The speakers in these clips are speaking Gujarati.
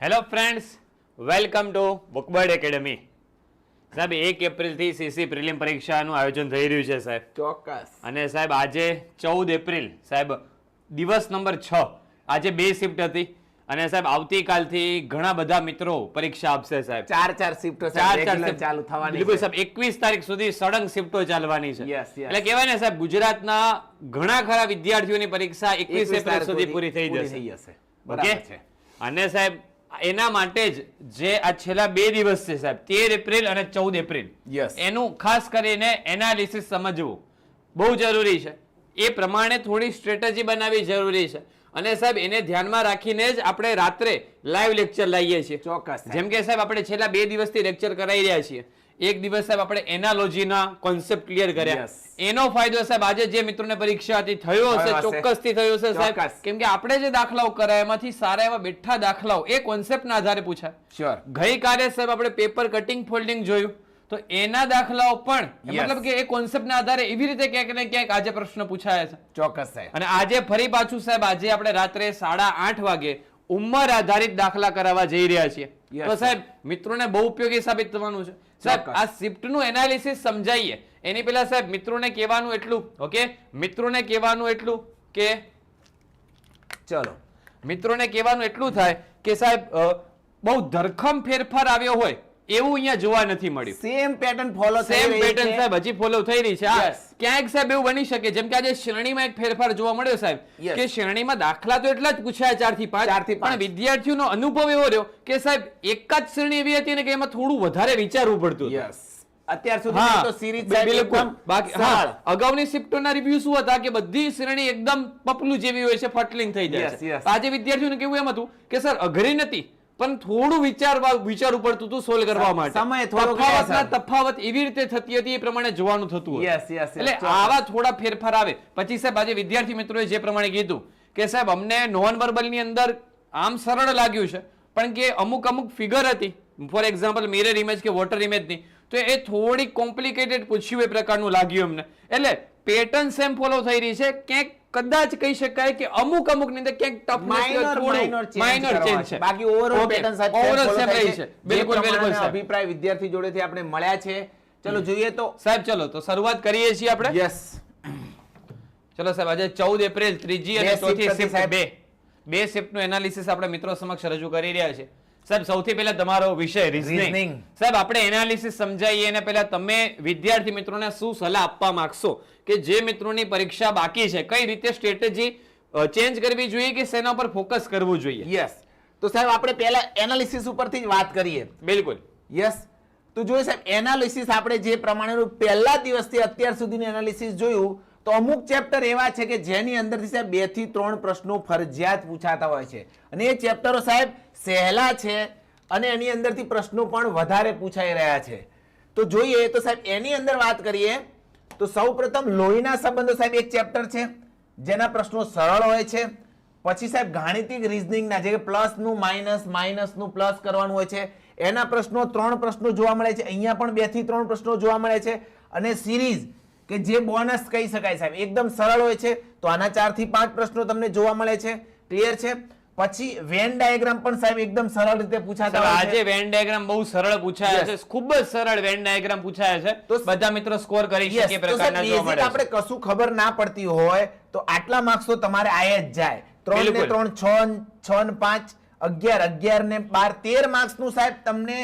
Hello friends welcome to Bookbird academy સાહેબ એક એપ્રિલથી સીસી પ્રિલિમ પરીક્ષાનું આયોજન થઈ રહ્યું છે સાહેબ. ચોક્કસ. અને સાહેબ આજે ચૌદ એપ્રિલ સાહેબ દિવસ નંબર છ. આજે બે શિફ્ટ હતી અને સાહેબ આવતીકાલથી ઘણા બધા મિત્રો પરીક્ષા આપશે સાહેબ. ચાર ચાર શિફ્ટો ચાર ચાર ચાલુ થવાની બિલકુલ સાહેબ એકવીસ તારીખ સુધી સળંગ શિફ્ટો ચાલવાની છે. એટલે કહેવાય ને સાહેબ ગુજરાતના ઘણા ખરા વિદ્યાર્થીઓની પરીક્ષા એકવીસ 21 એપ્રિલ સુધી પૂરી થઈ જશે. ઓકે? અને સાહેબ એના માટે જ જે આ છેલ્લા બે દિવસ છે સાહેબ તેર એપ્રિલ અને ચૌદ એપ્રિલ. એનું ખાસ કરીને એનાલિસિસ સમજવું. બહુ જરૂરી છે. એ પ્રમાણે થોડી સ્ટ્રેટેજી બનાવવી જરૂરી છે. અને સાહેબ એને ધ્યાનમાં રાખીને જ આપણે રાત્રે લાઈવ લેક્ચર લાવીએ છીએ. ચોક્કસ. જેમ કે સાહેબ આપણે છેલ્લા બે દિવસથી લેક્ચર કરાવી રહ્યા છીએ. એક દિવસ સાહેબ આપણે એનાલોજીના કોન્સેપ્ટ ક્લિયર કર્યા. એનો ફાયદો સાહેબ આજે જે મિત્રોને પરીક્ષા હતી થયો હશે. ચોક્કસથી થયો હશે સાહેબ. કેમ કે આપણે જે દાખલાઓ કરાયા એમાંથી સારા એવા બેઠા દાખલાઓ એ કોન્સેપ્ટના આધારે પૂછાય. શ્યોર ગઈકાલે સાહેબ આપણે પેપર કટિંગ ફોલ્ડિંગ જોયું. તો એના દાખલાઓ પણ મતલબ કે એ કોન્સેપ્ટના આધારે એવી રીતે ક્યાંક ને ક્યાંક આજે પ્રશ્ન પૂછાયા છે. ચોક્કસ સાહેબ. અને આજે ફરી પાછું સાહેબ આજે આપણે રાત્રે સાડા આઠ વાગે ઉંમર આધારિત દાખલા કરાવવા જઈ રહ્યા છીએ. તો સાહેબ મિત્રોને બહુ ઉપયોગી સાબિત થવાનું છે. સાહેબ આ શિફ્ટનું એનાલિસિસ સમજાઈએ. એની પહેલા સાહેબ મિત્રોને કહેવાનું એટલું ઓકે મિત્રોને કહેવાનું એટલું કે ચલો. મિત્રોને કહેવાનું એટલું થાય કે સાહેબ બહુ ધરખમ ફેરફાર આવ્યો હોય એવું અહીંયા જોવા નથી મળ્યું. Same pattern follow same pattern સાહેબ હજી ફોલો થઈ રહી છે. ક્યાંક સાહેબ એવું બની શકે જેમ કે આજે શ્રેણીમાં એક ફેરફાર જોવા મળ્યો સાહેબ કે શ્રેણીમાં દાખલા તો એટલા જ પૂછ્યા ચારથી પાંચ ચારથી પણ વિદ્યાર્થીઓનો અનુભવ એવો રહ્યો કે સાહેબ એક જ શ્રેણી એવી હતી ને કે એમાં થોડું વધારે વિચારવું પડતું. યસ અત્યાર સુધી તો સિરીઝ બિલકુલ. બાકી હા, અગાઉની શિફ્ટોના રિવ્યુ શું હતા કે બધી શ્રેણી એકદમ પપલું જેવી હોય છે ફટલિંગ થઈ જાય છે. આજે વિદ્યાર્થીઓને કેવું એમ હતું કે સર અઘરી નથી. પણ થોડું વિચારવા વિચારવું પડતું હતું સોલ્વ કરવા માટે. સમય તફાવતના તફાવત એવી રીતે થતી હતી એ પ્રમાણે જોવાનું થતું. યસ yes, એટલે આવા થોડા ફેરફાર આવે. પછી સાહેબ આજે વિદ્યાર્થી મિત્રોએ જે પ્રમાણે કીધું કે સાહેબ અમને નોન વર્બલની અંદર આમ સરળ લાગ્યું છે પણ કે અમુક અમુક ફિગર હતી. ફોર એક્ઝામ્પલ મિરર ઇમેજ કે વોટર ઇમેજની. તો એ થોડી કોમ્પ્લિકેટેડ પૂછ્યું એ પ્રકારનું લાગ્યું અમને. એટલે પેટર્ન સેમ ફોલો થઈ રહી છે. ક્યાંક કદાચ કહી શકાય કે અમુક અમુકની અંદર ક્યાંક minor માઇનર ચેન્જ છે. બાકી ઓવરઓલ પેટર્ન સાથે ઓવરઓલ થાય રહી છે. બિલકુલ બિલકુલ. અભિપ્રાય વિદ્યાર્થી જોડેથી આપણે મળ્યા છે. ચલો જોઈએ તો. સાહેબ ચલો તો શરૂઆત કરીએ છીએ આપણે? યસ ચલો સાહેબ આજે ચૌદ એપ્રિલ ત્રીજી અને ચોથી શિફ્ટ. બે. બે શિફ્ટનું એનાલિસિસ આપણે મિત્રો સમક્ષ રજૂ કરી રહ્યા છે સાહેબ સૌથી પહેલા તમારો વિષય રીઝનિંગ સાહેબ આપણે એનાલિસિસ સમજાવીએ અને પહેલા તમે વિદ્યાર્થી મિત્રોને શું સલાહ આપવા માંગશો? કે જે મિત્રોની પરીક્ષા બાકી છે કઈ રીતે સ્ટ્રેટેજી ચેન્જ કરવી જોઈએ કે શેના ઉપર ફોકસ કરવું જોઈએ? યસ તો સાહેબ આપણે પહેલા એનાલિસિસ ઉપરથી જ વાત કરીએ. બિલકુલ. યસ તો જોઈએ સાહેબ એનાલિસિસ આપણે જે પ્રમાણેનું પહેલા દિવસથી અત્યાર સુધીનું એનાલિસિસ જોયું તો અમુક ચેપ્ટર એવા છે કે જેની અંદરથી સાહેબ બેથી ત્રણ પ્રશ્નો ફરજિયાત પૂછાતા હોય છે. અને એ ચેપ્ટરો સાહેબ સહેલા છે અને એની અંદરથી પ્રશ્નો પણ વધારે પૂછાઈ રહ્યા છે. તો જોઈએ તો સાહેબ એની અંદર વાત કરીએ. તો સૌપ્રથમ લોહીના સંબંધો સાહેબ એક ચેપ્ટર છે, જેના પ્રશ્નો સરળ હોય છે. પછી સાહેબ ગાણિતિક રિઝનિંગના જે પ્લસનું માઇનસ માઇનસનું પ્લસ કરવાનું હોય છે, એના પ્રશ્નો ત્રણ પ્રશ્નો જોવા મળે છે. અહીંયા પણ બેથી ત્રણ પ્રશ્નો જોવા મળે છે. અને સિરીઝ કે જે બોનસ કહી શકાય સાહેબ, એકદમ સરળ હોય છે. તો આના ચારથી પાંચ પ્રશ્નો તમને જોવા મળે છે. ક્લિયર છે? પછી વેન ડાયાગ્રામ પણ સાહેબ એકદમ સરળ રીતે પૂછાતા આજે વેન ડાયાગ્રામ બહુ સરળ પૂછાયા છે. ખૂબ જ સરળ વેન ડાયાગ્રામ પૂછાયા છે. તો બધા મિત્રો સ્કોર કરી શકે પ્રકારના જોવા મળે આપણે કશું ખબર ના પડતી હોય તો આટલા માર્ક્સ તો તમારે આય જ જાય. ત્રણ ને બિલકુલ. ત્રણ છ ન- છ ને પાંચ અગિયાર અગિયાર ને બાર તેર માર્ક્સનું સાહેબ તમને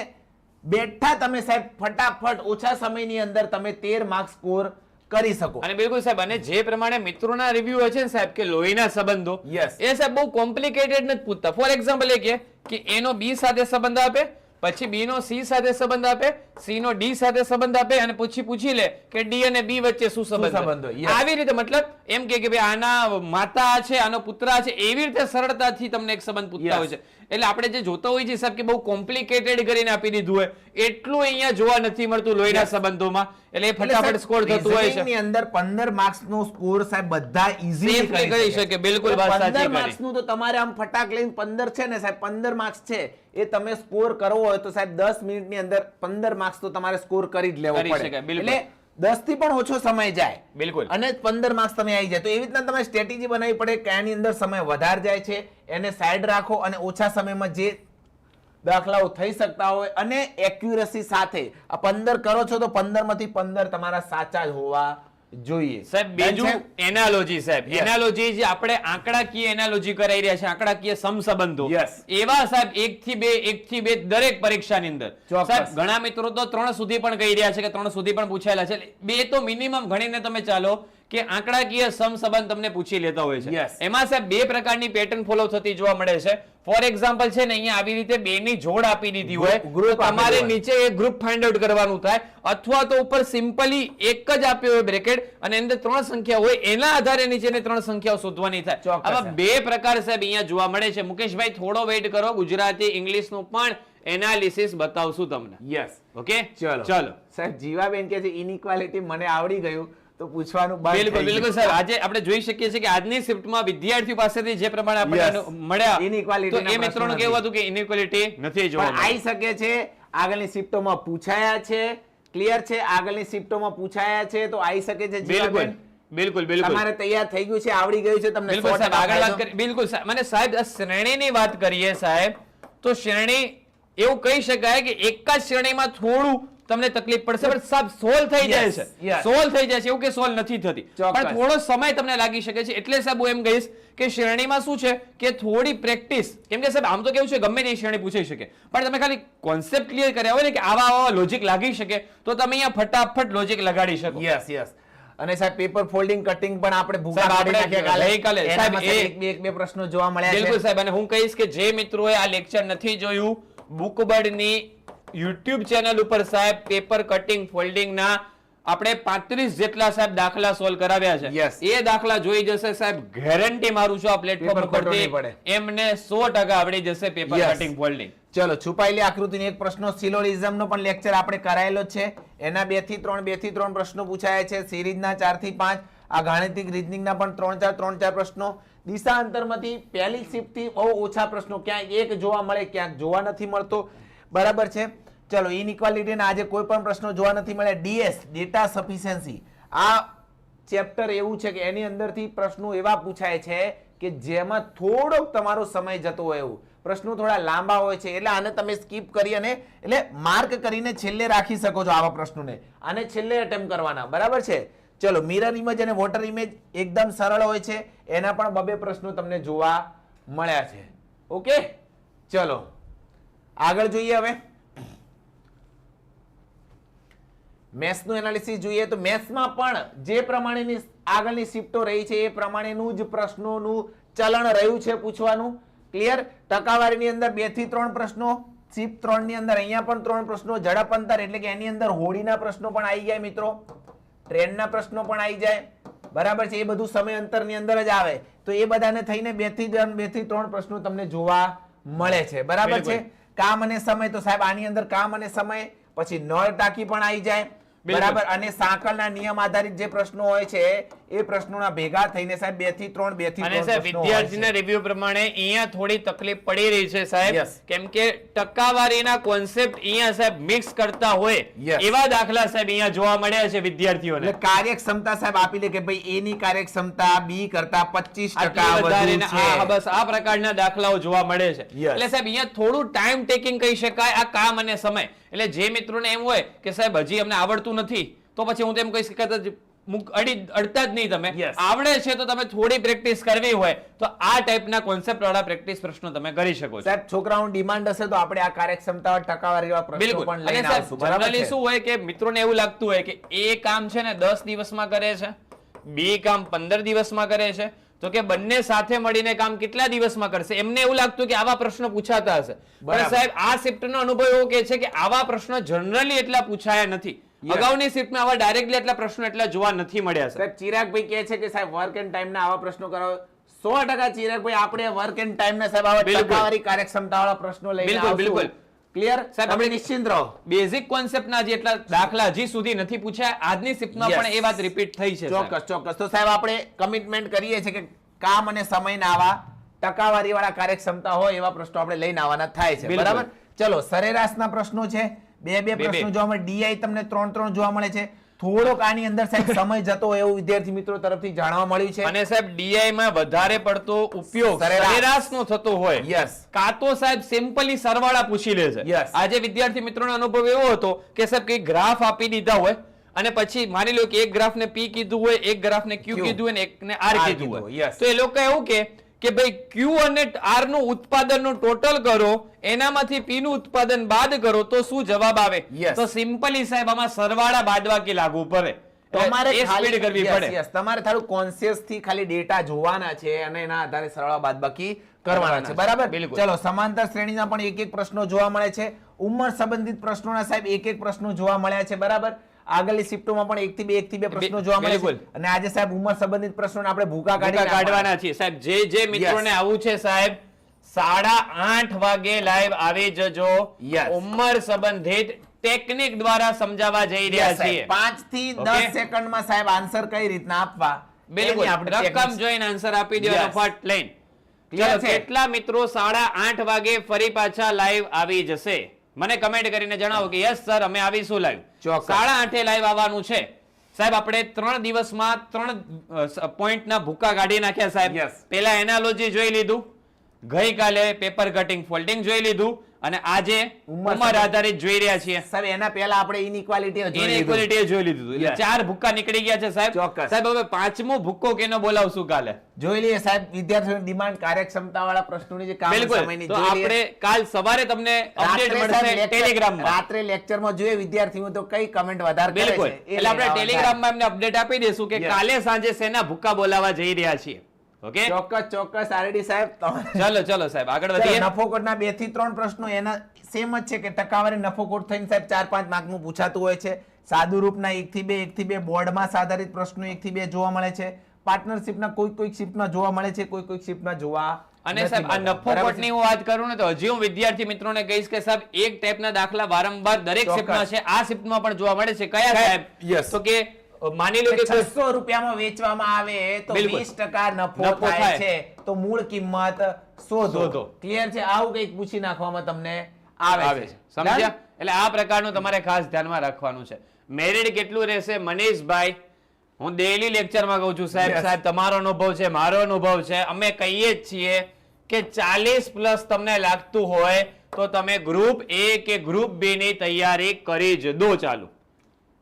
બેઠા તમે સાહેબ ફટાફટ ઓછા સમયની અંદર તમે તેર માર્ક્સ સ્કોર કરી શકો. અને બિલકુલ સાહેબ અને જે પ્રમાણે મિત્રોના રિવ્યુ હોય છે ને સાહેબ કે લોહીના સંબંધો યસ એ સાહેબ બહુ કોમ્પ્લિકેટેડ નથી પૂછતા. ફોર એક્ઝામ્પલ એ કે કે એનો બી સાથે સંબંધ આપે પછી બી નો સી સાથે સંબંધ આપે સી નો ડી સાથે સંબંધ આપે અને પૂછી પૂછી લે કે ડી અને બી વચ્ચે શું સંબંધ. આવી રીતે મતલબ એમ કે ભાઈ આના માતા છે આનો પુત્ર છે એવી રીતે સરળતાથી તમને એક સંબંધ પૂછતા. હોય છે. એટલે આપણે જે જોતા હોઈએ છીએ સાહેબ કે બહુ કોમ્પ્લિકેટેડ કરીને આપી દીધું હોય એટલું અહીંયા જોવા નથી મળતું લોહીના સંબંધોમાં. એટલે ફટાફટ સ્કોર થતું હોય છે. ની અંદર પંદર માર્ક્સ નો સ્કોર સાહેબ બધા ઈઝીલી કરી શકે, બિલકુલ વાત સાચી પંદર કરી. માર્ક્સનું તો તમારે આમ ફટાક લઈને પંદર છે ને સાહેબ પંદર માર્ક્સ છે એ તમે સ્કોર કરવો હોય તો સાહેબ દસ મિનિટની અંદર પંદર માર્ક્સ તો તમારે સ્કોર કરી જ લેવો પડે. એટલે દસથી પણ ઓછો સમય જાય. બિલકુલ. અને પંદર માર્ક્સ તમે આવી જાય. તો એવી રીતના તમે સ્ટ્રેટેજી બનાવી પડે કે આની અંદર સમય વધારે જાય છે એને સાઈડ રાખો અને ઓછા સમયમાં જે દાખલાઓ થઈ શકતા હોય અને એક્યુરસી સાથે. આ પંદર કરો છો તો પંદરમાંથી પંદર તમારા સાચા જ હોવા જોઈએ. સાહેબ બીજું એનાલોજી સાહેબ. એનાલોજી જે આપણે આંકડાકીય એનાલોજી કરાઈ રહ્યા છે આંકડાકીય સમસંબંધો. એવા સાહેબ એક થી બે એક થી બે દરેક પરીક્ષાની અંદર. સાહેબ ઘણા મિત્રો તો ત્રણ સુધી પણ કહી રહ્યા છે કે ત્રણ સુધી પણ પૂછાયેલા છે. બે તો મિનિમમ ગણીને તમે ચાલો. કે આંકડાકીય સમસંબંધ તમને પૂછી લેતા હોય છે. એમાં સાહેબ બે પ્રકારની પેટર્ન ફોલો થતી જોવા મળે છે. ફોર એક્ઝામ્પલ છે ને અહીંયા આવી રીતે બે ની જોડ આપી દીધી હોય. તો તમારે નીચે એક ગ્રુપ ફાઇન્ડ આઉટ કરવાનું થાય. અથવા તો ઉપર સિમ્પલી એક જ આપ્યો હોય બ્રેકેટ અને અંદર ત્રણ સંખ્યા હોય. એના આધારે નીચેની ત્રણ સંખ્યાઓ શોધવાની થાય. આવા બે પ્રકાર સાહેબ અહીંયા જોવા મળે છે. મુકેશભાઈ થોડો વેઇટ કરો. ગુજરાતી ઇંગ્લિશનું પણ એનાલિસિસ બતાવશું તમને. યસ ઓકે ચલો. ચલો. સાહેબ જીવાબેન કે છે ઇનઇક્વાલિટી મને આવડી ગયું. તો પૂછવાનું બિલકુલ બિલકુલ સર આજે આપણે જોઈ શકીએ છીએ કે આજની શિફ્ટમાં વિદ્યાર્થીઓ પાસેથી જે પ્રમાણે આપણને મળ્યા તો એ મિત્રોનું કેવું હતું કે ઇનઇક્વાલિટી નથી જોવા આવી શકે છે. આગળની શિફ્ટોમાં પૂછાયા છે. ક્લિયર છે? આગળની શિફ્ટોમાં પૂછાયા છે. તો આવી શકે છે બિલકુલ બિલકુલ બિલકુલ. તમારે તૈયાર થઈ ગયું છે? આવડી ગયું છે તમને બિલકુલ સાહેબ આગળ વાત કરી બિલકુલ સાહેબ. મને સાહેબ શ્રેણીની વાત કરીએ સાહેબ તો શ્રેણી એવું કહી શકાય કે એક જ શ્રેણીમાં થોડું તમને તકલીફ પડશે પણ સબ સોલ્વ થઈ જાય છે. સોલ્વ થઈ જાય છે એવું કે સોલ્વ નથી થતી. પણ થોડો સમય તમને લાગી શકે છે. એટલે સાહેબ હું એમ કહીશ કે શ્રેણીમાં શું છે કે થોડી પ્રેક્ટિસ કેમ કે સાહેબ આમ તો કેવું છે ગમે તે શ્રેણી પૂછાઈ શકે. પણ તમે ખાલી કોન્સેપ્ટ ક્લિયર કર્યા હોય ને કે આવા આવા લોજિક લાગી શકે તો તમે અહીંયા ફટાફટ લોજિક લગાડી શકો. યસ યસ અને સાહેબ પેપર ફોલ્ડિંગ કટિંગ પણ આપણે ભૂખા પાડી નાખ્યા કાલે. કાલે સાહેબ, એક બે એક બે પ્રશ્નો જોવા મળ્યા બિલકુલ સાહેબ અને હું કહીશ કે જે મિત્રોએ આ લેક્ચર નથી જોયું બુકબર્ડની યુટ્યુબ ચેનલ ઉપર સાહેબ પેપર કટિંગ ફોલ્ડિંગ ના આપણે પાંત્રીસ જેટલા સાહેબ દાખલા સોલ્વ કરાવ્યા છે. યસ એ દાખલા જોઈ જશે સાહેબ. ગેરંટી મારું છું આ પ્લેટફોર્મ ઉપરથી. એમને સો ટકા આવડી જશે પેપર કટિંગ ફોલ્ડિંગ ચલો છુપાયેલી આકૃતિની એક પ્રશ્નો. સિલોલિઝમ નો પણ લેક્ચર આપણે કરાયેલો છે. એના બેથી ત્રણ બેથી ત્રણ પ્રશ્નો પૂછાયા છે. સિરીઝના ચારથી પાંચ. આ ગાણિતિક રીઝનિંગના પણ ત્રણ ચાર ત્રણ ચાર પ્રશ્નો. દિશા અંતરમાંથી પહેલી શિફ્ટથી બહુ ઓછા પ્રશ્નો. ક્યાંક એક જોવા મળે ક્યાંક જોવા નથી મળતો. બરાબર છે? ચલો ઇનઇક્વાલિટી ના આજે કોઈ પણ પ્રશ્નો જોવા નથી મળ્યા. ડીએસ ડેટા સફિશિયન્સી આ ચેપ્ટર એવું છે કે એની અંદરથી પ્રશ્નો એવા પૂછાય છે કે જેમાં થોડોક તમારો સમય જતો હોય એવું. પ્રશ્નો થોડા લાંબા હોય છે, એટલે આને તમે સ્કીપ કરી અને એટલે માર્ક કરીને છેલ્લે રાખી શકો છો આવા પ્રશ્નોને. આને છેલ્લે એટેમ્પ કરવાના, બરાબર છે? ચલો મિરર ઇમેજ અને વોટર ઇમેજ એકદમ સરળ હોય છે. એના પણ બબે પ્રશ્નો તમને જોવા મળ્યા છે. ઓકે? ચલો, આગળ જોઈએ હવે. મેથ્સનું એનાલિસિસ જોઈએ તો મેથ્સમાં પણ જે પ્રમાણેની આગળની શિફ્ટો રહી છે એ પ્રમાણેનું જ પ્રશ્નોનું ચલણ રહ્યું છે પૂછવાનું. ક્લિયર ટકાવારીની અંદર બેથી ત્રણ પ્રશ્નો શિફ્ટ ત્રણની અંદર અહીંયા પણ ત્રણ પ્રશ્નો ઝડપ અંતર એટલે કે એની અંદર હોળીના પ્રશ્નો પણ આવી જાય મિત્રો. ટ્રેનના પ્રશ્નો પણ આવી જાય. બરાબર છે? એ બધું સમય અંતરની અંદર જ આવે. તો એ બધાને થઈને બેથી ત્રણ બેથી ત્રણ પ્રશ્નો તમને જોવા મળે છે. બરાબર છે? કામ અને સમય તો સાહેબ આની અંદર કામ અને સમય પછી નળ ટાંકી પણ આવી જાય. બરાબર. અને સાંકળના નિયમ આધારિત જે પ્રશ્નો હોય છે એ પ્રશ્નોના ભેગા થઈને સાહેબ બેથી ત્રણ બેથી અને સાહેબ વિદ્યાર્થીના. રિવ્યુ પ્રમાણે અહીંયા થોડી તકલીફ પડી રહી છે સાહેબ. કેમ કે ટકાવારીના કોન્સેપ્ટ અહીંયા સાહેબ મિક્સ કરતા હોય એવા દાખલા સાહેબ અહીંયા જોવા મળ્યા છે વિદ્યાર્થીઓને. એટલે કાર્યક્ષમતા સાહેબ આપી દે કે ભાઈ એની કાર્યક્ષમતા બી કરતા પચીસ ટકા વધારે આ બસ આ પ્રકારના દાખલાઓ જોવા મળે છે. એટલે સાહેબ અહીંયા થોડું ટાઈમ ટેકિંગ કહી શકાય આ કામ અને સમય. એટલે જે મિત્રોને એમ હોય કે સાહેબ હજી અમને આવડતું નથી તો પછી હું તેમ કહી શકાય તો મુક- અડી અડતા જ નહીં તમે. આવડે છે તો તમે થોડી પ્રેક્ટિસ કરવી હોય તો આ ટાઈપના કોન્સેપ્ટ વાળા પ્રેક્ટિસ પ્રશ્નો તમે કરી શકો છો. સાહેબ છોકરાઓની ડિમાન્ડ હશે તો આપણે આ કાર્યક્ષમતા ટકાવારી વાળા પ્રશ્નો પણ લઈને આવશું. બરાબર શું હોય કે મિત્રોને એવું લાગતું હોય કે એ કામ છે ને દસ દિવસમાં કરે છે બી કામ પંદર દિવસમાં કરે છે તો કે બંને સાથે મળીને કામ કેટલા દિવસમાં કરશે? એમને એવું લાગતું કે આવા પ્રશ્નો પૂછાતા હશે. પણ. સાહેબ આ શિફ્ટનો અનુભવ એવો કે છે કે આવા પ્રશ્નો જનરલી એટલા પૂછાયા નથી. અગાઉની શિફ્ટમાં આવા ડાયરેક્ટલી એટલા પ્રશ્નો એટલા જોવા નથી મળ્યા સાહેબ ચિરાગભાઈ કહે છે કે સાહેબ વર્ક એન્ડ ટાઈમ આવા પ્રશ્નો કરો. સો ટકા ચિરાગભાઈ આપણે વર્ક એન્ડ ટાઈમ ના સાહેબ આવા ટકાવારી કાર્યક્ષમતા વાળા પ્રશ્નો લઈને બિલકુલ, બિલકુલ. ક્લિયર સાહેબ, સાહેબ આપણે- આપણે રહો. બેઝિક કોન્સેપ્ટના જેટલા દાખલા હજી સુધી નથી પૂછ્યા. આજની શિફ્ટમાં પણ એ વાત રિપીટ થઈ છે ચોક્કસ ચોક્કસ. તો સાહેબ આપણે કમિટમેન્ટ કરીએ છીએ કે કામ અને સમયના આવા ટકાવારી વાળા કાર્યક્ષમતા હોય એવા પ્રશ્નો આપણે લઈને આવવાના થાય છે. બરાબર? ચલો સરેરાશના પ્રશ્નો છે. બે બે. પ્રશ્નો જોવા મળે. ડીઆઈ તમને ત્રણ ત્રણ જોવા મળે છે. થોડોક આની અંદર સાહેબ સમય જતો એવું વિદ્યાર્થી મિત્રો તરફથી જાણવા મળ્યું છે. અને સાહેબ ડીઆઈ માં વધારે પડતો ઉપયોગ સરેરાશ. નો થતો હોય. યસ કા તો સાહેબ સિમ્પલી સરવાળા પૂછી લે છે. આજે વિદ્યાર્થી મિત્રોનો અનુભવ એવો હતો કે સાહેબ કઈ ગ્રાફ આપી દીધા હોય અને પછી માની લો કે એક ગ્રાફ ને પી કીધું હોય એક ગ્રાફ ને ક્યુ કીધું હોય ને એકને આર કીધું હોય, તો એ લોકો એવું કે કે ભાઈ ક્યુ અને આરનું ઉત્પાદનનું ટોટલ કરો એનામાંથી પી નું ઉત્પાદન બાદ કરો તો શું જવાબ આવે? તો સિમ્પલી સાહેબ આમાં સરવાળા બાદબાકી લાગુ પડે? તમારે સ્પીડ કરવી પડે. તમારે થોડું કોન્શિયસથી ખાલી ડેટા જોવાના છે અને એના આધારે સરળ બાદબાકી કરવાના છે. કરવાના છે. બરાબર? બિલકુલ. ચલો સમાંતર શ્રેણીના પણ એક એક પ્રશ્નો જોવા મળે છે. ઉંમર સંબંધિત પ્રશ્નોના સાહેબ એક એક પ્રશ્નો જોવા મળ્યા છે. બરાબર? આગળની શિફ્ટોમાં પણ એકથી બે એકથી બે પ્રશ્નો જોવા મળે છે. અને આજે સાહેબ ઉંમર સંબંધિત પ્રશ્નોને આપણે ભૂકા કાઢી કાઢવાના છીએ. સાહેબ જે જે મિત્રોને આવું છે સાહેબ સાડા આઠ વાગે લાઈવ આવી જજો. ઉંમર સંબંધિત ટેકનિક દ્વારા સમજાવવા જઈ રહ્યા છીએ. પાંચથી. દસ સેકન્ડમાં સાહેબ આન્સર કઈ રીતના આપવા? બિલકુલ. રકમ જોઈને આન્સર આપી દો ફટ લઈને. છે? કેટલા મિત્રો સાડા આઠ વાગે ફરી પાછા લાઈવ આવી જશે? મને કમેન્ટ કરીને જણાવો કે યસ સર અમે આવીશું લાઈવ. સાડા આઠે લાઈવ આવવાનું છે. સાહેબ આપણે ત્રણ દિવસમાં ત્રણ પોઈન્ટના ભૂકા કાઢી નાખ્યા સાહેબ. પેલા એનાલોજી જોઈ લીધું. ગઈકાલે પેપર કટિંગ ફોલ્ડિંગ જોઈ લીધું. અને આજે ઉંમર આધારિત જોઈ રહ્યા છીએ. સાહેબ એના પહેલા આપણે ઇનઇક્વાલિટી જોઈ લીધું. ઇનઇક્વાલિટી જોઈ લીધું એટલે ચાર ભૂક્કા નીકળી ગયા છે સાહેબ. ચોક્કસ. સાહેબ હવે પાંચમો ભૂક્કો કેનો બોલાવશું કાલે? જોઈ લઈએ સાહેબ વિદ્યાર્થીઓની ડિમાન્ડ કાર્યક્ષમતા વાળા પ્રશ્નોની જે કામ સમયની તો આપણે કાલ સવારે તમને અપડેટ મળશે ટેલિગ્રામમાં રાત્રે લેક્ચરમાં જોઈએ વિદ્યાર્થીઓ તો કઈ કમેન્ટ વધારે કરે છે એટલે આપણે ટેલિગ્રામમાં એમને અપડેટ આપી દેશું કે કાલે સાંજે શેના ભૂક્કા બોલાવવા જઈ રહ્યા છીએ. ઓકે? ચોક્કસ ચોક્કસ આરડી સાહેબ ચલો ચલો સાહેબ આગળ વધીએ. નફોખોટના બેથી ત્રણ પ્રશ્નો એના સેમ જ છે કે ટકાવારી નફોકોટ થઈને સાહેબ ચાર પાંચ માર્કનું પૂછાતું હોય છે. સાદુ રૂપના એક થી બે એક થી બે બોર્ડમાં આધારિત પ્રશ્નો એક થી બે જોવા મળે છે. પાર્ટનરશિપના કોઈક કોઈક શિફ્ટમાં જોવા મળે છે કોઈ કોઈક શિફ્ટમાં જોવા અને સાહેબ આ મળતા. નફો હું વાત કરું ને તો હજી હું વિદ્યાર્થી મિત્રોને કહીશ કે સાહેબ એક ટાઈપના દાખલા વારંવાર દરેક. શિફ્ટમાં છે. આ શિફ્ટમાં પણ જોવા મળે છે. કયા સાહેબ. તો કે માની લો કે કોઈ- છસો રૂપિયામાં વેચવામાં આવે તો બિલકુલ. વીસ ટકા નફો નફો થાય. છે. તો મૂળ કિંમત શોધો. ક્લિયર છે? આવું કંઈક પૂછી નાખવામાં તમને આવે છે. સમજ્યા? એટલે આ પ્રકારનું તમારે ખાસ ધ્યાનમાં રાખવાનું છે. મેરિડ કેટલું રહેશે? મનીષભાઈ હું ડેલી લેક્ચરમાં કહું છું સાહેબ. સાહેબ તમારો અનુભવ છે મારો અનુભવ છે. અમે કહીએ જ છીએ કે ચાલીસ પ્લસ તમને લાગતું હોય તો તમે ગ્રુપ એ કે ગ્રુપ બી ની તૈયારી કરી જ દો ચાલુ.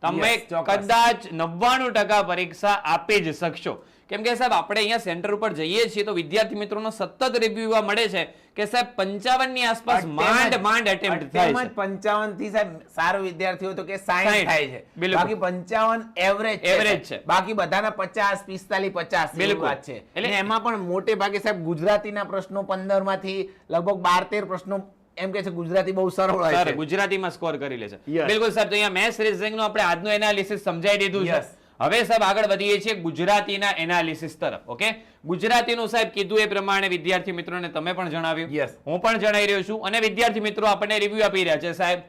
તમે કદાચ નવ્વાણું ટકા પરીક્ષા આપી જ શકશો. કેમ કે સાહેબ આપણે અહીંયા સેન્ટર ઉપર જઈએ છીએ તો વિદ્યાર્થી મિત્રોનો સતત રિવ્યુ મળે છે કે સાહેબ પંચાવનની આસપાસ માંડ માંડ એટેમ્પ્ટ થાય છે. પંચાવનથી સાહેબ સારો વિદ્યાર્થી હોય તો કે સાઈઠ થાય છે. બાકી પંચાવન એવરેજ એવરેજ છે. બાકી બધાના પચાસ પિસ્તાલીસ પચાસ બિલકુલ. વાત છે. એટલે એમાં પણ મોટે ભાગે સાહેબ ગુજરાતીના પ્રશ્નો પંદરમાંથી લગભગ બાર તેર પ્રશ્નો એમ કે છે ગુજરાતી બહુ સરળ હોય છે. ગુજરાતીમાં સ્કોર કરી લે છે. બિલકુલ સાહેબ તો અહીંયા મેચ રેસિંગનું આપણે આજનું એનાલિસિસ સમજાઈ દીધું છે. હવે સાહેબ આગળ વધીએ છીએ ગુજરાતીના એનાલિસિસ તરફ ઓકે? ગુજરાતીનું સાહેબ કીધું એ પ્રમાણે વિદ્યાર્થી મિત્રોને તમે પણ જણાવ્યું. હું પણ જણાવી રહ્યો છું. અને વિદ્યાર્થી મિત્રો આપણને રિવ્યુ આપી રહ્યા છે સાહેબ.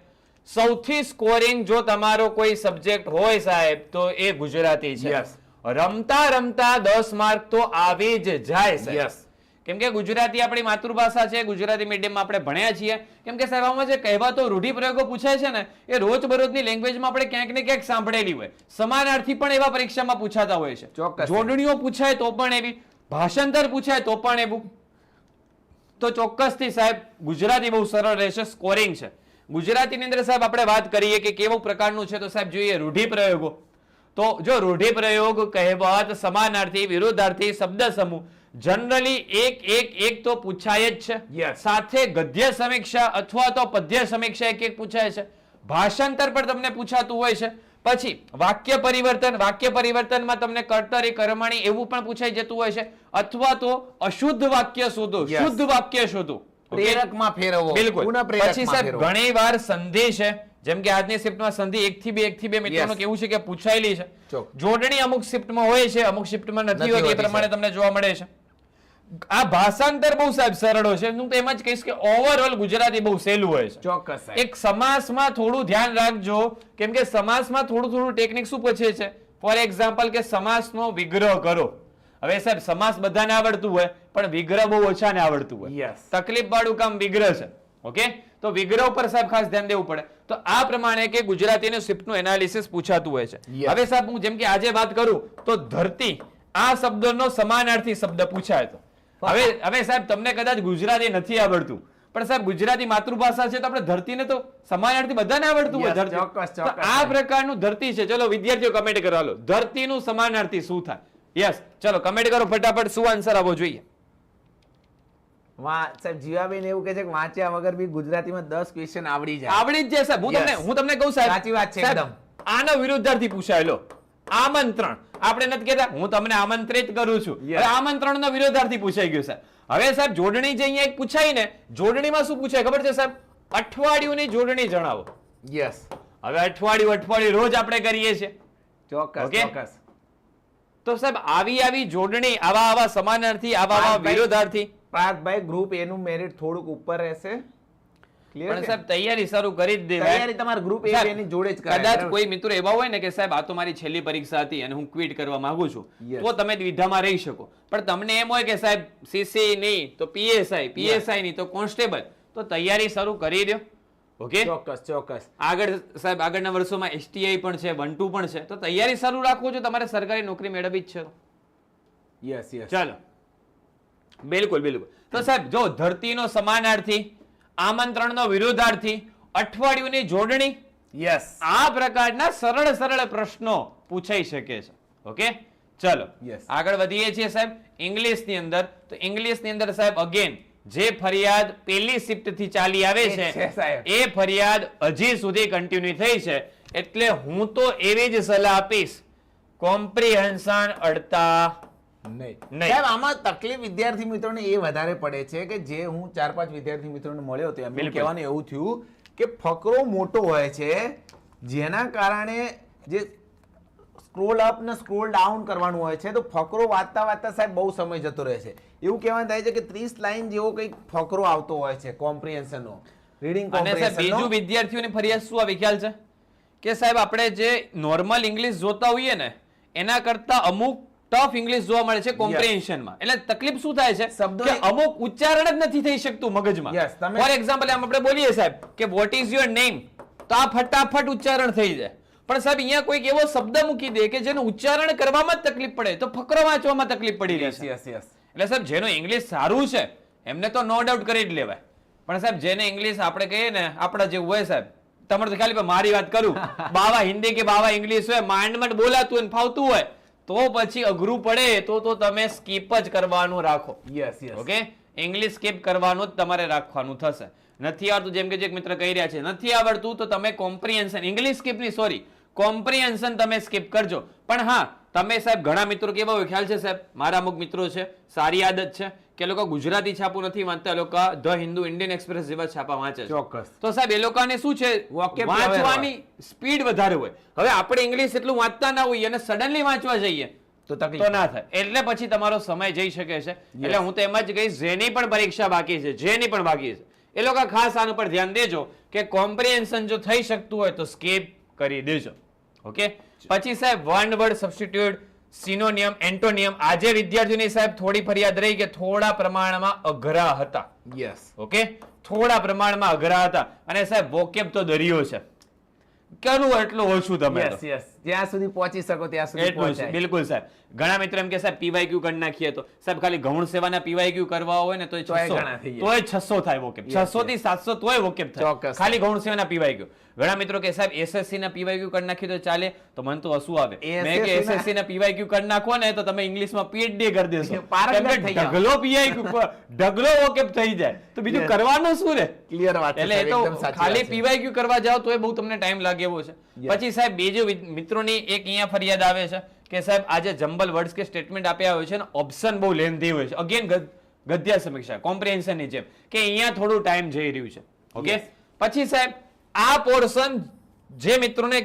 સૌથી સ્કોરિંગ જો તમારો કોઈ સબ્જેક્ટ હોય સાહેબ તો એ ગુજરાતી છે. રમતા રમતા દસ માર્ક તો આવી જ જાય. કેમ કે ગુજરાતી આપણી માતૃભાષા છે ગુજરાતી મીડિયમમાં આપણે ભણ્યા છીએ. કેમ કે સાહેબ આમાં જે કહેવાતો રૂઢિપ્રયોગો પૂછાય છે ને એ રોજબરોજની લેંગ્વેજમાં આપણે ક્યાંક ને ક્યાંક સાંભળેલી હોય. સમાનાર્થી પણ એવા પરીક્ષામાં પૂછાતા હોય છે. જોડણીઓ પૂછાય તો પણ એવી ભાષાંતર પૂછાય તો પણ એવું. તો ચોક્કસથી સાહેબ ગુજરાતી બહુ સરળ રહેશે સ્કોરિંગ છે. ગુજરાતીની અંદર સાહેબ આપણે વાત કરીએ કે કેવો પ્રકારનું છે તો સાહેબ જોઈએ રૂઢિપ્રયોગો. તો જો રૂઢિપ્રયોગ કહેવત સમાનાર્થી વિરુદ્ધાર્થી શબ્દ સમૂહ જનરલી એક એક એક તો પૂછાય જ છે. સાથે ગદ્ય સમીક્ષા અથવા તો પદ્ય સમીક્ષા એક એક પૂછાય છે. ભાષાંતર પણ તમને પૂછાતું હોય છે. પછી વાક્ય પરિવર્તન વાક્ય પરિવર્તનમાં તમને કર્તરી કર્મણી એવું પણ પૂછાઈ જતું હોય છે. અથવા તો અશુદ્ધ વાક્ય શોધો શુદ્ધ વાક્ય શોધો. પ્રેરકમાં ફેરવવો બિલકુલ. પછી સાહેબ ઘણી વાર સંધિ છે. જેમ કે આજની શિફ્ટમાં સંધિ એક થી બે એક થી બે મિત્રોનું. કેવું છે કે પૂછાયેલી છે. જોડણી અમુક શિફ્ટમાં હોય છે અમુક શિફ્ટમાં નથી નથી હોતી. એ પ્રમાણે તમને જોવા મળે છે. આ ભાષાંતર બહુ સાહેબ સરળ છે. હું તો એમ જ કહીશ કે ઓવરઓલ ગુજરાતી બહુ સહેલું હોય છે. ચોક્કસ એક સમાસમાં થોડું ધ્યાન રાખજો. કેમ કે સમાસમાં થોડું થોડું ટેકનિક શું પૂછે છે? ફોર એક્ઝામ્પલ કે સમાસનો વિગ્રહ કરો. હવે સાહેબ સમાસ બધાને આવડતું હોય પણ વિગ્રહ બહુ ઓછાને આવડતું હોય. તકલીફ વાળું કામ વિગ્રહ છે. ઓકે? તો વિગ્રહ ઉપર સાહેબ ખાસ ધ્યાન દેવું પડે. તો આ પ્રમાણે કે ગુજરાતીને શિફ્ટનું એનાલિસિસ પૂછાતું હોય છે. હવે સાહેબ હું જેમ કે આજે વાત કરું તો ધરતી આ શબ્દનો સમાનાર્થી શબ્દ પૂછાય તો. હવે હવે સાહેબ તમને કદાચ ગુજરાતી નથી આવડતું. પણ સાહેબ ગુજરાતી માતૃભાષા છે તો આપણે ધરતીને તો સમાનાર્થી બધાને આવડતું હોય ધરતી. આ પ્રકારનું ધરતી છે. ચલો વિદ્યાર્થીઓ કમેન્ટ કરવા લો ધરતીનું સમાનાર્થી શું થાય? યસ ચલો કમેન્ટ કરો ફટાફટ. શું આન્સર આવવો જોઈએ? સાહેબ જીવાબેન એવું છે કે વાંચ્યા વગર બી ગુજરાતીમાં દસ ક્વેશ્ચન આવડી જાય. આવડી જ જાય સાહેબ. હું તમને હું તમને કહું સાહેબ. સાચી વાત છે એકદમ. આનો વિરુદ્ધાર્થી પૂછાયેલો. આમંત્રણ. આપણે નથી કહેતા. હું તમને આમંત્રિત કરું છું. આમંત્રણનો વિરોધાર્થી પૂછાઈ ગયું સાહેબ. હવે સાહેબ જોડણી જે અહીંયા પૂછાય ને જોડણીમાં શું પૂછાય ખબર છે સાહેબ? અઠવાડિયુંની જોડણી જણાવો. યસ હવે અઠવાડિયું અઠવાડિયું રોજ આપણે કરીએ છીએ. ચોક્કસ ચોક્કસ. તો સાહેબ આવી આવી જોડણી આવા આવા સમાનાર્થી આવા આવા વિરોધાર્થી. પાર્થભાઈ ગ્રુપ એનું મેરિટ થોડુંક ઉપર રહેશે. પણ સાહેબ તૈયારી શરૂ કરી જ દેવાય તૈયારી તમારે ગ્રુપ એ એની જોડે જ કરાય, કદાચ કોઈ મિત્ર એવા હોય ને કે સાહેબ આ તો મારી છેલ્લી પરીક્ષા હતી અને હું ક્વિટ કરવા માંગુ છું. તો તમે દ્વિધામાં રહી શકો. પણ તમને એમ હોય કે સાહેબ સીસી નહીં તો પીએસઆઈ પીએસઆઈ નહીં તો કોન્સ્ટેબલ તો તૈયારી શરૂ કરી દો. ઓકે? ચોક્કસ ચોક્કસ. આગળ સાહેબ આગળના વર્ષોમાં એસટીઆઈ પણ છે વન ટુ પણ છે. તો તૈયારી શરૂ રાખો જો તમારે સરકારી નોકરી મેળવવી જ છે. યસ યસ ચાલો. બિલકુલ બિલકુલ. તો સાહેબ જો ધરતીનો સમાનાર્થી આમંત્રણનો વિરોધાર્થી અઠવાડિયુંની જોડણી યસ આ પ્રકારના સરળ સરળ પ્રશ્નો પૂછાઈ શકે છે. ઓકે ચલો. આગળ વધીએ છીએ સાહેબ. ઇંગ્લિશની અંદર. તો ઇંગ્લિશની અંદર સાહેબ અગેન જે ફરિયાદ પેલી શિફ્ટથી ચાલી આવે. છે એ ફરિયાદ હજી સુધી કન્ટિન્યુ થઈ છે. એટલે હું તો એવી જ સલાહ આપીશ. કોમ્પ્રિહેન્શન અડતા નહીં. સાહેબ આમાં તકલીફ વિદ્યાર્થી મિત્રોને એ વધારે પડે છે કે જે હું ચાર પાંચ વિદ્યાર્થી મિત્રોને મળ્યો હતો એમનું કહેવાનું એવું થયું કે ફકરો મોટો હોય છે જેના કારણે જે સ્ક્રોલ અપ ને સ્ક્રોલ ડાઉન કરવાનું હોય છે તો ફકરો વાંચતા વાંચતા સાહેબ બહુ સમય જતો રહે છે. એવું કહેવાનું થાય છે કે ત્રીસ લાઈન જેવો કંઈક ફકરો આવતો હોય છે કોમ્પ્રિહેન્શનનો રીડિંગ બીજું વિદ્યાર્થીઓની ફરિયાદ શું? આવી ખ્યાલ છે? કે સાહેબ આપણે જે નોર્મલ ઇંગ્લિશ જોતા હોઈએ ને એના કરતા અમુક ટફ ઇંગ્લિશ જોવા મળે છે કોમ્પ્રિહેન્શનમાં એટલે તકલીફ શું થાય છે? કે અમુક ઉચ્ચારણ જ નથી થઈ શકતું મગજમાં. ફોર એક્ઝામ્પલ આમ આપણે બોલીએ સાહેબ કે વોટ ઇઝ યોર નેમ તો આ ફટાફટ ઉચ્ચારણ થઈ જાય. પણ સાહેબ અહીંયા કોઈક એવો શબ્દ મૂકી દે કે જેનું ઉચ્ચારણ કરવામાં જ તકલીફ પડે. તો ફકરો વાંચવામાં તકલીફ પડી રહી છે. યસ યસ એટલે સાહેબ જેનું ઇંગ્લિશ સારું છે એમને તો નો ડાઉટ કરી જ લેવાય. પણ સાહેબ જેને ઇંગ્લિશ આપણે કહીએ ને આપણા જેવું હોય સાહેબ તમારે તો ખાલી મારી વાત કરું. બાવા હિન્દી કે બાવા ઇંગ્લિશ હોય માંડ બોલાતું હોય ફાવતું હોય તો પછી અઘરું પડે તો તો તમે સ્કીપ જ કરવાનું રાખો. Yes yes okay English skip કરવાનું જ તમારે રાખવાનું થશે. નથી આવડતું જેમ કે જે એક મિત્ર કહી રહ્યા છે નથી આવડતું તો તમે કોમ્પ્રિહેન્શન ઇંગ્લિશ સ્કીપની સોરી કોમ્પ્રિહેન્શન તમે સ્કીપ કરજો. પણ હા તમે સાહેબ ઘણા મિત્રો કેવા હોય? ખ્યાલ છે સાહેબ? મારા અમુક મિત્રો છે સારી આદત છે કે લોકો ગુજરાતી છાપું નથી વાંચતા લોકો ધ હિન્દુ ઇન્ડિયન એક્સપ્રેસ જેવા છાપા વાંચે ચોક્કસ. તો સાહેબ એ લોકોને શું છે? વાંચવાની સ્પીડ વધારે હોય. હવે આપણે ઇંગ્લિશ એટલું વાંચતા ના હોઈએ અને સડનલી વાંચવા જઈએ તો તકલીફ. ના થાય. એટલે પછી તમારો સમય જઈ શકે છે. એટલે હું તો એમ જ કહીશ જેની પણ પરીક્ષા બાકી છે જેની પણ બાકી છે એ લોકો ખાસ આના પર ધ્યાન દેજો કે કોમ્પ્રિહેન્શન જો થઈ શકતું હોય તો સ્કેપ કરી દેજો. ઓકે? પછી સાહેબ one word substitute synonym antonym આજે વિદ્યાર્થીઓની સાહેબ થોડી ફરિયાદ રહી કે થોડા પ્રમાણમાં અઘરા હતા. Yes okay? થોડા પ્રમાણમાં અઘરા હતા. અને સાહેબ વોકેબ તો દરિયો છે. કરું એટલું ઓછું તમે યસ યસ જ્યાં સુધી પહોંચી શકો ત્યાં સુધી પહોંચાય. બિલકુલ સાહેબ. ઘણા મિત્રો એમ કે સાહેબ પીવાય ક્યુ કરી નાખીએ તો? સાહેબ ખાલી ગૌણ સેવાના પીવાયક્યુ કરવા હોય ને તોય 600 ઘણા તોય છસો થાય વોકેપ છસો થી સાતસો તોય વોકેપ થાય. ખાલી ગૌણ સેવાના પીવાયક્યુ ઘણા મિત્રો કે સાહેબ એસએસસી ના પીવાયક્યુ કરી નાખી તો ચાલે? તો મને તો હસવું આવે. મેં કે એસએસસી ના- પીવાય ક્યુ કરી નાખો ને તો તમે ઇંગ્લિશમાં પીએચડી કરી દેશો. ઢગલો પીવાયક્યુ ઢગલો વોકેપ થઈ જાય. તો બીજું કરવાનું શું રે? ક્લિયર વાત એટલે એ તો ખાલી પીવાય ક્યુ કરવા જાવ તો એ બહુ તમને ટાઈમ લાગે એવો છે. પછી સાહેબ બીજું મિત્રોની એક અહીંયા ફરિયાદ આવે છે કે સાહેબ આજે જમ્બલ વર્ડ્સ કે સ્ટેટમેન્ટ આપ્યા હોય છે ને ઓપ્શન બહુ લેન્ધી હોય છે. અગેન ગદ્ય સમીક્ષા કોમ્પ્રિહેન્શનની જેમ. કે અહીંયા થોડું ટાઈમ જઈ રહ્યું છે. ઓકે પછી સાહેબ આ પોર્શન જે મિત્રોને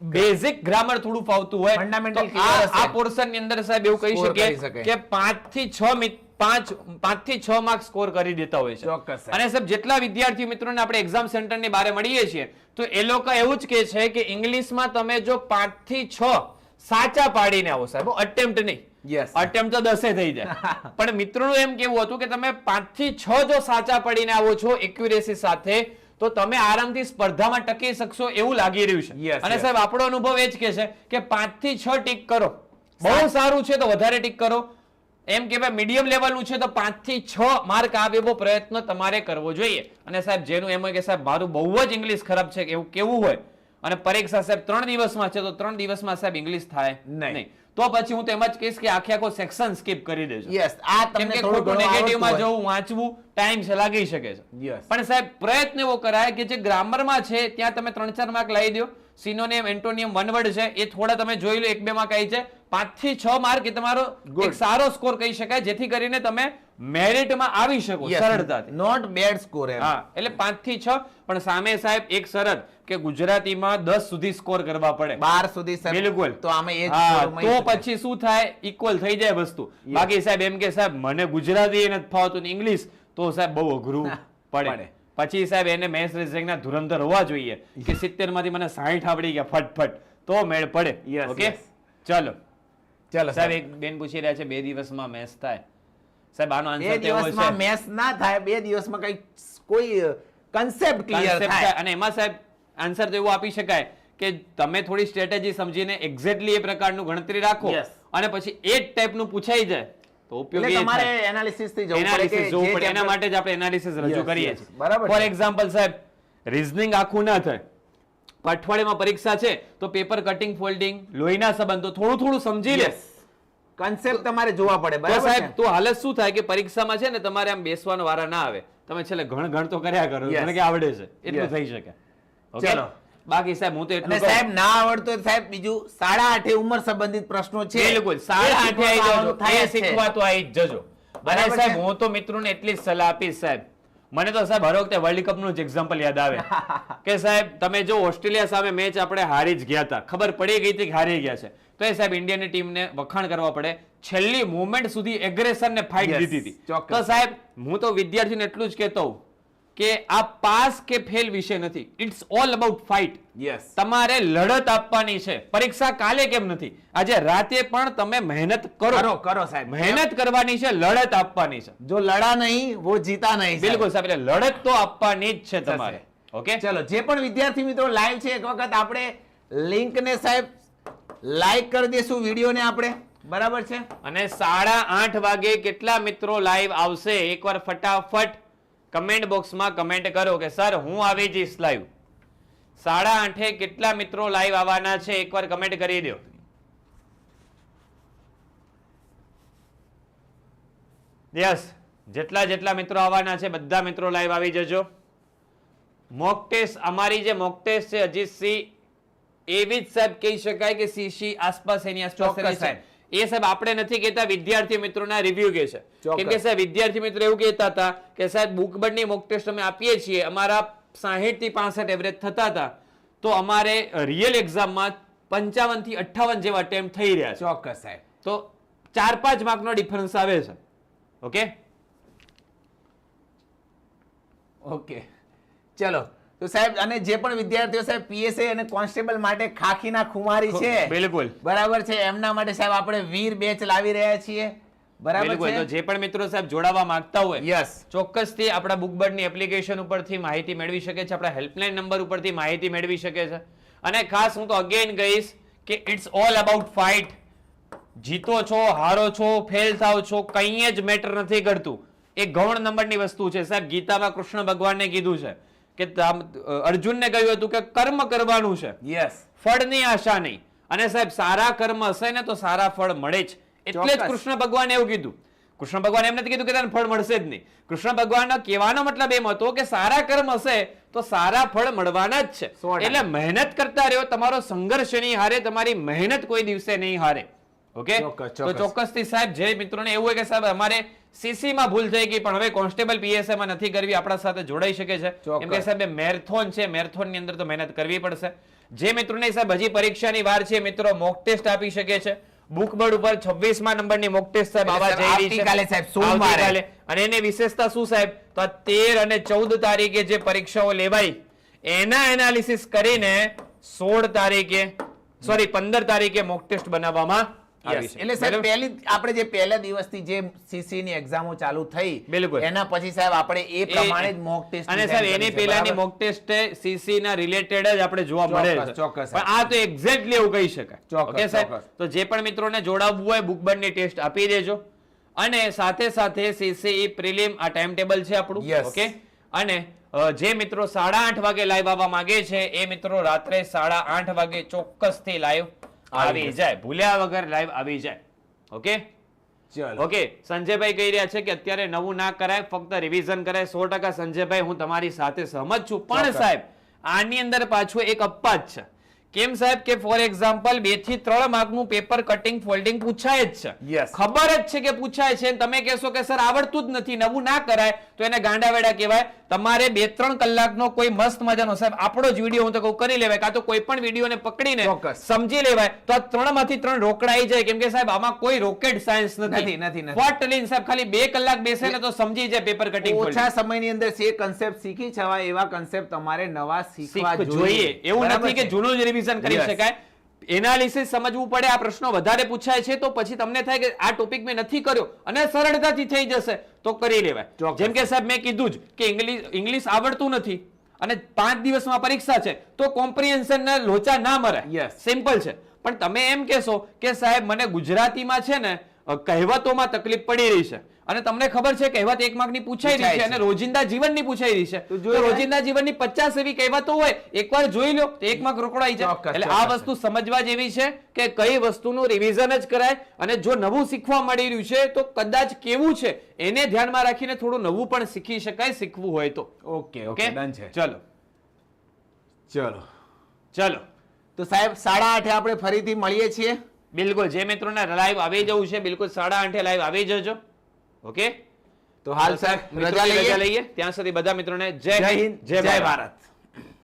બેઝિક ગ્રામર થોડું ફાવતું હોય ફંડામેન્ટલ આ. પોર્શનની અંદર સાહેબ એવું કહી શકીએ કે પાંચથી છ મિત- પાંચ પાંચથી છ માર્ક સ્કોર કરી દેતા હોય છે. ચોક્કસ અને સાહેબ જેટલા વિદ્યાર્થી મિત્રોને આપણે એક્ઝામ સેન્ટરની બારે મળીએ છીએ તો એ લોકો એવું જ કહે છે કે ઇંગ્લિશમાં તમે જો પાંચથી છ સાચા પાડીને આવો સાહેબ અટેમ્પ્ટ નહીં. યસ અટેમ્પ્ટ તો દસે થઈ જાય. પણ મિત્રોનું એમ કેવું હતું કે તમે પાંચથી છ જો સાચા પડીને આવો છો એક્યુરેસી સાથે તો તમે આરામથી સ્પર્ધામાં ટકી શકશો એવું લાગી રહ્યું છે. અને સાહેબ આપણો અનુભવ એ જ કે છે કે પાંચથી છ ટીક કરો. બહુ સારું છે તો વધારે ટીક કરો. એમ કે ભાઈ મીડિયમ લેવલનું છે તો પાંચથી છ માર્ક આવે એવો પ્રયત્ન તમારે કરવો જોઈએ. અને સાહેબ જેનું એમ હોય કે સાહેબ મારું બહુ જ ઇંગ્લિશ ખરાબ છે એવું કેવું હોય? અને પરીક્ષા સાહેબ ત્રણ દિવસમાં છે તો ત્રણ દિવસમાં સાહેબ ઇંગ્લિશ થાય નહીં. તો પછી હું તેમ જ કહીશ કે આખે આખો સેક્શન સ્કીપ કરી દેજો. યસ આ તમને થોડું નેગેટિવમાં જવું વાંચવું ટાઈમ છે લાગી શકે છે. પણ સાહેબ પ્રયત્ન એવો કરાય કે જે ગ્રામરમાં છે ત્યાં તમે ત્રણ ચાર માર્ક લાવી દો. સિનોનિયમ એન્ટોનિયમ વન વર્ડ છે એ થોડા તમે જોઈ લો એક બે માં કઈ છે પાંચથી છ માર્ક એ તમારો એક સારો સ્કોર કહી શકાય જેથી કરીને તમે મેરિટમાં આવી શકો સરળતાથી. નોટ બેડ સ્કોર હા એટલે પાંચથી છ પણ સામે સાહેબ એક શરત કે ગુજરાતીમાં દસ સુધી સ્કોર કરવા પડે. બાર સુધી બિલકુલ. તો આમે એ જ હા, score મળી તો પછી શું થાય? ઇક્વલ થઈ જાય વસ્તુ. બાકી સાહેબ એમ કે સાહેબ મને ગુજરાતી નથી ફાવતું ઇંગ્લિશ તો સાહેબ બહુ અઘરું પડે. પછી સાહેબ એને મેથ્સ રીઝનિંગના ધુરંધર હોવા જોઈએ કે 70 માંથી મને 60 આવડી ગયા ફટફટ. તો મેળ પડે. ઓકે ચલો. ચલો સાહેબ એક બેન પૂછી રહ્યા છે બે દિવસમાં મેચ થાય. સાહેબ આનો આન્સર તેવો દિવસમાં મેચ ના થાય બે દિવસમાં કઈ કોઈ કન્સેપ્ટ ક્લિયર થાય. અને એમાં સાહેબ આન્સર તો એવું આપી શકાય કે તમે થોડી સ્ટ્રેટેજી સમજીને એક્ઝેક્ટલી એ પ્રકારનું ગણતરી રાખો અને પછી એ જ ટાઈપનું પૂછાઈ જાય. તો ઉપયોગી એટલે તમારે એનાલિસિસથી જવું પડે કે જોવું પડે. એના માટે જ આપણે એનાલિસિસ રજૂ કરીએ છીએ. બરાબર ફોર એક્ઝામ્પલ સાહેબ રીઝનિંગ આખું ના થાય. અઠવાડિયામાં પરીક્ષા છે તો પેપર કટિંગ ફોલ્ડિંગ લોહીના સંબંધો થોડું થોડું સમજી લે. કન્સેપ્ટ તમારે જોવા પડે બરાબર સાહેબ તો હાલત શું થાય કે પરીક્ષામાં છે ને તમારે આમ બેસવાનો વારા ના આવે. તમે છેલ્લે ઘણ ઘણ તો કર્યા કરો. મને કે આવડે છે. એટલું. થઈ શકે? ચલો. બાકી સાહેબ હું તો એટલે સાહેબ ના આવડતો સાહેબ બીજું સાડા આઠે ઉંમર સંબંધિત પ્રશ્નો છે. બિલકુલ સાડા આઠે આવી જજો. શીખવા તો આવી જજો. બરાબર સાહેબ હું તો મિત્રોને એટલી જ સલાહ આપીશ સાહેબ. મને તો સાહેબ હર વખતે વર્લ્ડ કપનું જ એક્ઝામ્પલ યાદ આવે. કે સાહેબ તમે જો ઓસ્ટ્રેલિયા સામે મેચ આપણે હારી જ ગયા હતા. ખબર પડી ગઈ હતી કે હારી ગયા છે. તો એ સાહેબ ઇન્ડિયાની ટીમને વખાણ કરવા પડે. છેલ્લી મુવમેન્ટ સુધી એગ્રેસન ને ફાઇટ દીધી હતી. ચોક્કસ. તો સાહેબ હું તો વિદ્યાર્થીને એટલું જ કહેતો હોઉં. કે આ પાસ કે ફેલ વિશે નથી. It's all about fight. તમારે લડત આપવાની છે. પરીક્ષા કાલે કેમ નથી? આજે રાતે પણ તમે મહેનત કરો. કરો કરો સાહેબ. મહેનત કરવાની છે લડત આપવાની છે. જો લડા નહીં વો જીતા નહીં બિલકુલ સાહેબ એટલે લડત તો આપવાની જ છે તમારે. ઓકે ચલો જે પણ વિદ્યાર્થી મિત્રો લાઈવ છે એક વખત આપણે લિંક ને સાહેબ લાઈક કરી દેશું વીડિયો ને આપણે. બરાબર છે? અને સાડા આઠ વાગે કેટલા મિત્રો લાઈવ આવશે? એકવાર ફટાફટ કમેન્ટ બોક્સમાં કમેન્ટ કરો કે સર હું આવી જઈશ લાઈવ સાડા આઠે કેટલા મિત્રો લાઈવ આવવાના છે એકવાર કમેન્ટ કરી દો. યસ જેટલા જેટલા મિત્રો આવવાના છે બધા મિત્રો લાઈવ આવી જજો. મોક ટેસ્ટ અમારી જે મોક ટેસ્ટ છે અજીત સિંહ એવી જ સાહેબ કહી શકાય કે સીસી આસપાસ એની આસપાસ છે. સાહેબ. એ સાહેબ આપણે નથી કહેતા વિદ્યાર્થી મિત્રોના રિવ્યુ કે છે. કેમ કે સાહેબ વિદ્યાર્થી મિત્રો એવું કહેતા હતા કે સાહેબ બુકબર્ડની મોક ટેસ્ટ અમે આપીએ છીએ. અમારા 60 થી 65 એવરેજ થતા હતા. તો અમારે રિયલ એક્ઝામમાં પંચાવનથી અઠ્ઠાવન જેવા અટેમ્પ થઈ રહ્યા છે. ચોક્કસ સાહેબ. તો ચાર પાંચ માર્કનો ડિફરન્સ આવે છે. ઓકે ઓકે ચલો તો સાહેબ અને જે પણ વિદ્યાર્થીઓ સાહેબ પીએસઆઈ અને કોન્સ્ટેબલ માટે ખાખીના ખુમારી છે બિલકુલ. બરાબર છે? એમના માટે સાહેબ આપણે વીર બેચ લાવી રહ્યા છીએ. બરાબર તો જે પણ મિત્રો સાહેબ જોડાવા માંગતા હોય યસ ચોક્કસથી આપણા બુકબર્ડની એપ્લિકેશન ઉપરથી માહિતી મેળવી શકે છે આપણા હેલ્પલાઇન નંબર ઉપરથી માહિતી મેળવી શકે છે. અને ખાસ હું તો અગેન કહીશ કે ઇટ્સ ઓલ અબાઉટ ફાઇટ જીતો છો હારો છો ફેલ થાવ છો કંઈ જ મેટર નથી કરતું. એ ગૌણ નંબરની વસ્તુ છે. સાહેબ ગીતામાં કૃષ્ણ ભગવાનને કીધું છે. કે અર્જુનને કહ્યું હતું કે કર્મ કરવાનું છે. યસ ફળની આશા નહીં. અને સાહેબ સારા કર્મ હશે ને તો સારા ફળ મળે જ. એટલે જ કૃષ્ણ ભગવાને એવું કીધું. કૃષ્ણ ભગવાન એમ નથી કીધું કે તને ફળ મળશે જ નહીં. કૃષ્ણ ભગવાનનો કહેવાનો મતલબ એમ હતો કે સારા કર્મ હશે તો સારા ફળ મળવાના જ છે. એટલે મહેનત કરતા રહ્યો તમારો સંઘર્ષ નહીં હારે તમારી મહેનત કોઈ દિવસે નહીં હારે. ઓકે? તો ચોક્કસથી સાહેબ જે મિત્રોને. એવું હોય કે સાહેબ અમારે માં ભૂલ થઈ ગઈ પણ હવે કોન્સ્ટેબલ પીએસઆઈ માં નથી કરવી આપણા સાથે જોડાઈ શકે છે. કેમ કે સાહેબ મેરેથોન છે મેરેથોનની અંદર તો મહેનત કરવી પડશે. જે મિત્રોને સાહેબ હજી પરીક્ષાની વાર છે મિત્રો મોક ટેસ્ટ આપી શકે છે. બુક બોર્ડ ઉપર 26 માં નંબરની મોક ટેસ્ટ સાહેબ આવા જઈ રહી છે. કાલે સાહેબ, સોમવારે. અને એની વિશેષતા શું સાહેબ? તો આ 13 અને 14 તારીખે જે પરીક્ષાઓ લેવાય એના એનાલિસિસ કરીને 16 તારીખે સોરી 15 તારીખે મોક ટેસ્ટ બનાવવામાં એટલે સાહેબ પહેલી આપણે જે પહેલા દિવસથી જે સીસી ની એક્ઝામો ચાલુ થઈ. એના પછી સાહેબ આપણે એ પ્રમાણે જ મોક ટેસ્ટ અને સાહેબ એની પહેલાની મોક ટેસ્ટ સીસી ના રિલેટેડ જ આપણે જોવા મળે ચોક્કસ, છે. ચોક્કસ, પણ આ તો એક્ઝેક્ટલી એવું કહી શકાય. ઓકે સાહેબ? તો જે પણ મિત્રોને જોડાવવું હોય બુકની ટેસ્ટ આપી દેજો. અને સાથે સાથે સીસી પ્રિલિમ આ ટાઈમ ટેબલ છે આપણું. ઓકે અને જે મિત્રો સાડા આઠ વાગે લાઈવ આવવા માંગે છે એ મિત્રો રાત્રે સાડા આઠ વાગે ચોક્કસથી લાઈવ આવી જાય. ભૂલ્યા વગર લાઈવ આવી જાય. ઓકે ચલો. ઓકે સંજયભાઈ કહી રહ્યા છે કે અત્યારે નવું ના કરાય ફક્ત રિવિઝન કરાય. સો ટકા સંજયભાઈ હું તમારી સાથે સહમત છું. પણ સાહેબ આની અંદર પાછું એક અપવાદ છે. કેમ સાહેબ કે ફોર એક્ઝામ્પલ બેથી ત્રણ માર્કનું પેપર કટિંગ ફોલ્ડિંગ પૂછાય જ છે. ખબર જ છે કે પૂછાય છે. તમે કહેશો કે સર આવડતું જ નથી નવું ના કરાય તો એને ગાંડાવેડા કહેવાય. તમારે બે ત્રણ કલાકનો કોઈ મસ્ત મજાનો સાહેબ આપણો જ વીડિયો હું તો કહું કરી લેવાય. કાં તો કોઈ પણ વિડીયોને પકડીને. સમજી લેવાય. તો આ ત્રણમાંથી ત્રણ રોકડાઈ જાય. કેમ કે સાહેબ આમાં કોઈ રોકેટ સાયન્સ નથી, નથી નથી, સાહેબ ખાલી બે કલાક બેસે ને તો સમજી જાય પેપર કટિંગ ઓછા સમયની અંદર જે કન્સેપ્ટ શીખી છવાય એવા કન્સેપ્ટ તમારે નવા શીખવા જોઈએ. એવું નથી કે જૂનું જ રિવિઝન કરી શકાય. એનાલિસિસ સમજવું પડે આ પ્રશ્નો વધારે પૂછાય છે તો પછી તમને થાય કે આ ટોપિક મેં નથી કર્યો અને સરળતાથી થઈ જશે તો કરી લેવાય. જેમ કે સાહેબ મેં કીધું જ કે ઇંગ્લિશ ઇંગ્લિશ આવડતું નથી અને પાંચ દિવસમાં પરીક્ષા છે તો કોમ્પ્રિહેન્શન ના લોચા ના મરે. સિમ્પલ છે. પણ તમે એમ કહેશો કે સાહેબ મને ગુજરાતીમાં છે ને કહેવતોમાં તકલીફ પડી રહી છે. અને તમને ખબર છે કહેવત એક માર્કની પૂછાઈ રહી છે. અને રોજિંદા જીવનની પૂછાઈ રહી છે. તો રોજિંદા જીવનની પચાસ એવી કહેવતો હોય એકવાર જોઈ લો તો એક માર્ક રોકડાઈ જાય. એટલે આ વસ્તુ સમજવા જેવી છે કે કઈ વસ્તુનું રિવિઝન જ કરાય અને જો નવું શીખવા મળી રહ્યું છે તો કદાચ કેવું છે એને ધ્યાનમાં રાખીને થોડું નવું પણ શીખી શકાય શીખવું હોય તો. Okay okay okay? ડન છે. ચલો. ચલો. ચલો. તો સાહેબ સાડા આઠે આપણે ફરીથી મળીએ છીએ. બિલકુલ જે મિત્રોને લાઈવ આવી જવું છે બિલકુલ સાડા આઠે લાઈવ આવી જજો. ઓકે? તો હાલ સાહેબ રજા લઈએ. ત્યાં સુધી બધા મિત્રોને જય જય હિન્દ હિન્દ જય ભારત.